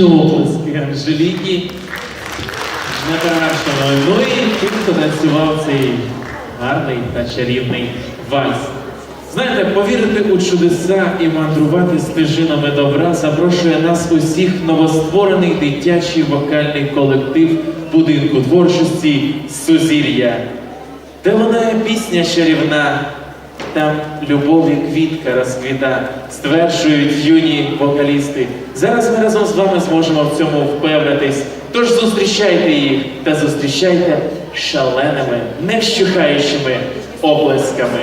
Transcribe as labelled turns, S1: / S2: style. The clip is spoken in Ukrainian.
S1: Гучні оплески Анжеліки. Неперевершено. Ну і хто танцював цей гарний та чарівний вальс. Знаєте, повірити у чудеса і мандрувати стежинами добра запрошує нас усіх новостворений дитячий вокальний колектив будинку творчості Сузір'я. Де лунає пісня чарівна, там любові квітка розквіта, стверджують юні вокалісти. Зараз ми разом з вами зможемо в цьому впевнитись. Тож зустрічайте їх та зустрічайте шаленими, невщухаючими оплесками.